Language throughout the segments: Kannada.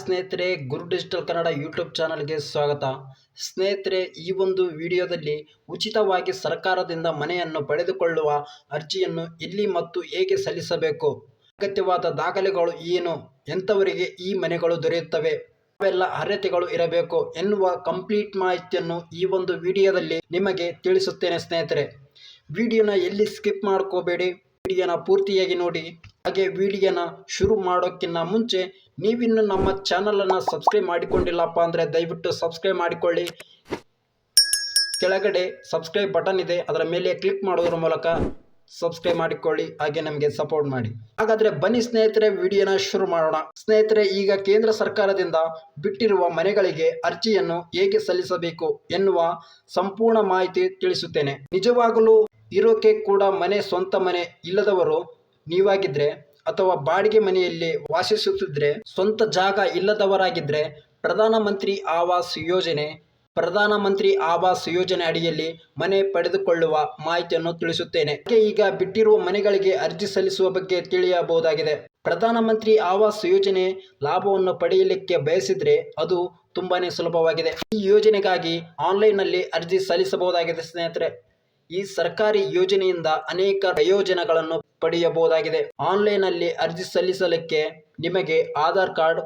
ಸ್ನೇಹಿತರೆ, ಗುರು ಡಿಜಿಟಲ್ ಕನ್ನಡ ಯೂಟ್ಯೂಬ್ ಚಾನಲ್ಗೆ ಸ್ವಾಗತ. ಸ್ನೇಹಿತರೆ, ಈ ಒಂದು ವಿಡಿಯೋದಲ್ಲಿ ಉಚಿತವಾಗಿ ಸರ್ಕಾರದಿಂದ ಮನೆಯನ್ನು ಪಡೆದುಕೊಳ್ಳುವ ಅರ್ಜಿಯನ್ನು ಎಲ್ಲಿ ಮತ್ತು ಹೇಗೆ ಸಲ್ಲಿಸಬೇಕು? ಅಗತ್ಯವಾದ ದಾಖಲೆಗಳು ಏನು? ಎಂಥವರಿಗೆ ಈ ಮನೆಗಳು ದೊರೆಯುತ್ತವೆ? ಅವೆಲ್ಲ ಅರ್ಹತೆಗಳು ಇರಬೇಕು ಎನ್ನುವ ಕಂಪ್ಲೀಟ್ ಮಾಹಿತಿಯನ್ನು ಈ ಒಂದು ವಿಡಿಯೋದಲ್ಲಿ ನಿಮಗೆ ತಿಳಿಸುತ್ತೇನೆ ಸ್ನೇಹಿತರೆ. ವಿಡಿಯೋನ ಎಲ್ಲಿ ಸ್ಕಿಪ್ ಮಾಡ್ಕೋಬೇಡಿ, ವಿಡಿಯೋನ ಪೂರ್ತಿಯಾಗಿ ನೋಡಿ. ಹಾಗೆ ವಿಡಿಯೋನ ಶುರು ಮಾಡೋಕ್ಕಿಂತ ಮುಂಚೆ ನೀವಿನ್ನು ನಮ್ಮ ಚಾನಲನ್ನು ಸಬ್ಸ್ಕ್ರೈಬ್ ಮಾಡಿಕೊಂಡಿಲ್ಲಪ್ಪ ಅಂದರೆ ದಯವಿಟ್ಟು ಸಬ್ಸ್ಕ್ರೈಬ್ ಮಾಡಿಕೊಳ್ಳಿ. ಕೆಳಗಡೆ ಸಬ್ಸ್ಕ್ರೈಬ್ ಬಟನ್ ಇದೆ, ಅದರ ಮೇಲೆ ಕ್ಲಿಕ್ ಮಾಡೋದ್ರ ಮೂಲಕ ಸಬ್ಸ್ಕ್ರೈಬ್ ಮಾಡಿಕೊಳ್ಳಿ, ಹಾಗೆ ನಮಗೆ ಸಪೋರ್ಟ್ ಮಾಡಿ. ಹಾಗಾದರೆ ಬನ್ನಿ ಸ್ನೇಹಿತರೆ, ವಿಡಿಯೋನ ಶುರು ಮಾಡೋಣ. ಸ್ನೇಹಿತರೆ, ಈಗ ಕೇಂದ್ರ ಸರ್ಕಾರದಿಂದ ಬಿಟ್ಟಿರುವ ಮನೆಗಳಿಗೆ ಅರ್ಜಿಯನ್ನು ಹೇಗೆ ಸಲ್ಲಿಸಬೇಕು ಎನ್ನುವ ಸಂಪೂರ್ಣ ಮಾಹಿತಿ ತಿಳಿಸುತ್ತೇನೆ. ನಿಜವಾಗಲೂ ಇರೋಕೆ ಕೂಡ ಮನೆ, ಸ್ವಂತ ಮನೆ ಇಲ್ಲದವರು ನೀವಾಗಿದ್ರೆ ಅಥವಾ ಬಾಡಿಗೆ ಮನೆಯಲ್ಲಿ ವಾಸಿಸುತ್ತಿದ್ರೆ, ಸ್ವಂತ ಜಾಗ ಇಲ್ಲದವರಾಗಿದ್ರೆ ಪ್ರಧಾನಮಂತ್ರಿ ಆವಾಸ್ ಯೋಜನೆ ಪ್ರಧಾನಮಂತ್ರಿ ಆವಾಸ್ ಯೋಜನೆ ಅಡಿಯಲ್ಲಿ ಮನೆ ಪಡೆದುಕೊಳ್ಳುವ ಮಾಹಿತಿಯನ್ನು ತಿಳಿಸುತ್ತೇನೆ. ಈಗ ಬಿಟ್ಟಿರುವ ಮನೆಗಳಿಗೆ ಅರ್ಜಿ ಸಲ್ಲಿಸುವ ಬಗ್ಗೆ ತಿಳಿಯಬಹುದಾಗಿದೆ. ಪ್ರಧಾನಮಂತ್ರಿ ಆವಾಸ್ ಯೋಜನೆ ಲಾಭವನ್ನು ಪಡೆಯಲಿಕ್ಕೆ ಬಯಸಿದ್ರೆ ಅದು ತುಂಬಾನೇ ಸುಲಭವಾಗಿದೆ. ಈ ಯೋಜನೆಗಾಗಿ ಆನ್ಲೈನ್ನಲ್ಲಿ ಅರ್ಜಿ ಸಲ್ಲಿಸಬಹುದಾಗಿದೆ ಸ್ನೇಹಿತರೆ. ಈ ಸರ್ಕಾರಿ ಯೋಜನೆಯಿಂದ ಅನೇಕ ಪ್ರಯೋಜನಗಳನ್ನು ಪಡೆಯಬಹುದಾಗಿದೆ. ಆನ್ಲೈನ್ನಲ್ಲಿ ಅರ್ಜಿ ಸಲ್ಲಿಸಲಿಕ್ಕೆ ನಿಮಗೆ ಆಧಾರ್ ಕಾರ್ಡ್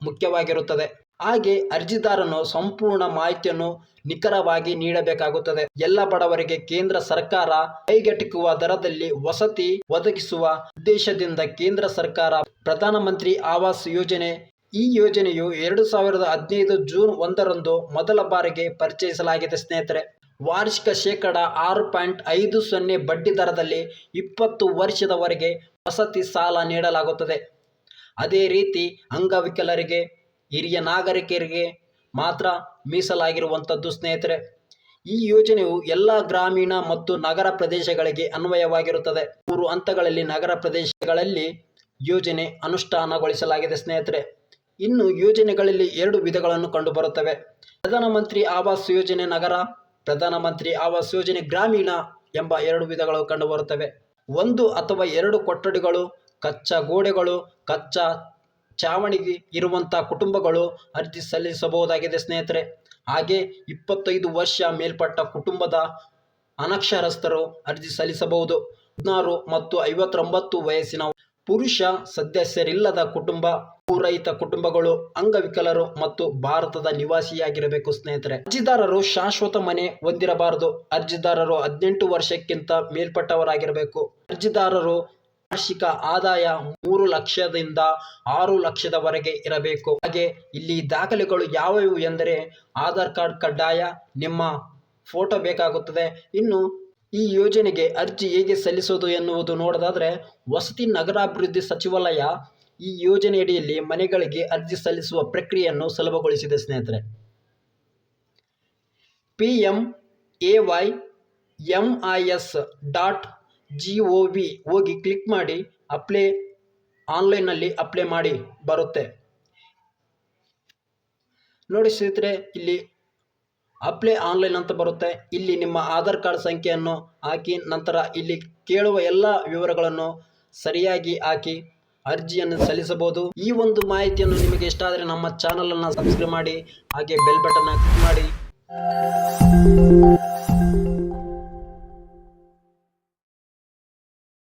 ಮುಖ್ಯವಾಗಿರುತ್ತದೆ. ಹಾಗೆ ಅರ್ಜಿದಾರನು ಸಂಪೂರ್ಣ ಮಾಹಿತಿಯನ್ನು ನಿಖರವಾಗಿ ನೀಡಬೇಕಾಗುತ್ತದೆ. ಎಲ್ಲ ಬಡವರಿಗೆ ಕೇಂದ್ರ ಸರ್ಕಾರ ಕೈಗೆಟುಕುವ ದರದಲ್ಲಿ ವಸತಿ ಒದಗಿಸುವ ಉದ್ದೇಶದಿಂದ ಕೇಂದ್ರ ಸರ್ಕಾರ ಪ್ರಧಾನಮಂತ್ರಿ ಆವಾಸ್ ಯೋಜನೆ, ಈ ಯೋಜನೆಯು ಎರಡು ಸಾವಿರದ ಹದಿನೈದು ಜೂನ್ ಒಂದರಂದು ಮೊದಲ ಬಾರಿಗೆ ಪರಿಚಯಿಸಲಾಗಿದೆ ಸ್ನೇಹಿತರೆ. ವಾರ್ಷಿಕ ಶೇಕಡ ಆರು ಪಾಯಿಂಟ್ ಐದು ಸೊನ್ನೆ ಬಡ್ಡಿ ದರದಲ್ಲಿ ಇಪ್ಪತ್ತು ವರ್ಷದವರೆಗೆ ವಸತಿ ಸಾಲ ನೀಡಲಾಗುತ್ತದೆ. ಅದೇ ರೀತಿ ಅಂಗವಿಕಲರಿಗೆ, ಹಿರಿಯ ನಾಗರಿಕರಿಗೆ ಮಾತ್ರ ಮೀಸಲಾಗಿರುವಂಥದ್ದು ಸ್ನೇಹಿತರೆ. ಈ ಯೋಜನೆಯು ಎಲ್ಲ ಗ್ರಾಮೀಣ ಮತ್ತು ನಗರ ಪ್ರದೇಶಗಳಿಗೆ ಅನ್ವಯವಾಗಿರುತ್ತದೆ. ಮೂರು ಹಂತಗಳಲ್ಲಿ ನಗರ ಪ್ರದೇಶಗಳಲ್ಲಿ ಯೋಜನೆ ಅನುಷ್ಠಾನಗೊಳಿಸಲಾಗಿದೆ ಸ್ನೇಹಿತರೆ. ಇನ್ನು ಯೋಜನೆಗಳಲ್ಲಿ ಎರಡು ವಿಧಗಳನ್ನು ಕಂಡುಬರುತ್ತವೆ. ಪ್ರಧಾನಮಂತ್ರಿ ಆವಾಸ್ ಯೋಜನೆ ನಗರ ಪ್ರಧಾನಮಂತ್ರಿ ಆವಾಸ್ ಯೋಜನೆ ಗ್ರಾಮೀಣ ಎಂಬ ಎರಡು ವಿಧಗಳು ಕಂಡುಬರುತ್ತವೆ ಒಂದು ಅಥವಾ ಎರಡು ಕೊಠಡಿಗಳು, ಕಚ್ಚಾ ಗೋಡೆಗಳು, ಕಚ್ಚಾ ಚಾವಣಿ ಇರುವಂಥ ಕುಟುಂಬಗಳು ಅರ್ಜಿ ಸಲ್ಲಿಸಬಹುದಾಗಿದೆ ಸ್ನೇಹಿತರೆ. ಹಾಗೆ ಇಪ್ಪತ್ತೈದು ವರ್ಷ ಮೇಲ್ಪಟ್ಟ ಕುಟುಂಬದ ಅನಕ್ಷರಸ್ಥರು ಅರ್ಜಿ ಸಲ್ಲಿಸಬಹುದು. ಹದಿನಾರು ಮತ್ತು ಐವತ್ತೊಂಬತ್ತು ವಯಸ್ಸಿನ ಪುರುಷ ಸದಸ್ಯರಿಲ್ಲದ ಕುಟುಂಬ ಪೂರೈತ ಕುಟುಂಬಗಳು, ಅಂಗವಿಕಲರು ಮತ್ತು ಭಾರತದ ನಿವಾಸಿಯಾಗಿರಬೇಕು ಸ್ನೇಹಿತರೆ. ಅರ್ಜಿದಾರರು ಶಾಶ್ವತ ಮನೆ ಹೊಂದಿರಬಾರದು. ಅರ್ಜಿದಾರರು ಹದಿನೆಂಟು ವರ್ಷಕ್ಕಿಂತ ಮೇಲ್ಪಟ್ಟವರಾಗಿರಬೇಕು. ಅರ್ಜಿದಾರರು ವಾರ್ಷಿಕ ಆದಾಯ ಮೂರು ಲಕ್ಷದಿಂದ ಆರು ಲಕ್ಷದವರೆಗೆ ಇರಬೇಕು. ಹಾಗೆ ಇಲ್ಲಿ ದಾಖಲೆಗಳು ಯಾವುವು ಎಂದರೆ ಆಧಾರ್ ಕಾರ್ಡ್ ಕಡ್ಡಾಯ, ನಿಮ್ಮ ಫೋಟೋ ಬೇಕಾಗುತ್ತದೆ. ಇನ್ನು ಈ ಯೋಜನೆಗೆ ಅರ್ಜಿ ಹೇಗೆ ಸಲ್ಲಿಸೋದು ಎನ್ನುವುದು ನೋಡೋದಾದರೆ, ವಸತಿ ನಗರಾಭಿವೃದ್ಧಿ ಸಚಿವಾಲಯ ಈ ಯೋಜನೆಯಡಿಯಲ್ಲಿ ಮನೆಗಳಿಗೆ ಅರ್ಜಿ ಸಲ್ಲಿಸುವ ಪ್ರಕ್ರಿಯೆಯನ್ನು ಸುಲಭಗೊಳಿಸಿದೆ, ಸ್ನೇಹಿತರೆ. P M A Y M I S dot G O V ಹೋಗಿ ಕ್ಲಿಕ್ ಮಾಡಿ ಅಪ್ಲೈ ಆನ್ಲೈನ್ನಲ್ಲಿ ಅಪ್ಲೈ ಮಾಡಿ ಬರುತ್ತೆ. ನೋಡಿ ಸ್ನೇಹಿತರೆ, ಇಲ್ಲಿ ಅಪ್ಲೈ ಆನ್ಲೈನ್ ಅಂತ ಬರುತ್ತೆ. ಇಲ್ಲಿ ನಿಮ್ಮ ಆಧಾರ್ ಕಾರ್ಡ್ ಸಂಖ್ಯೆಯನ್ನು ಹಾಕಿ, ನಂತರ ಇಲ್ಲಿ ಕೇಳುವ ಎಲ್ಲ ವಿವರಗಳನ್ನು ಸರಿಯಾಗಿ ಹಾಕಿ ಅರ್ಜಿಯನ್ನು ಸಲ್ಲಿಸಬಹುದು. ಈ ಒಂದು ಮಾಹಿತಿಯನ್ನು ನಿಮಗೆ ಇಷ್ಟ ಆದರೆ ನಮ್ಮ ಚಾನಲನ್ನು ಸಬ್ಸ್ಕ್ರೈಬ್ ಮಾಡಿ, ಹಾಗೆ ಬೆಲ್ ಬಟನ್ ಕ್ಲಿಕ್ ಮಾಡಿ.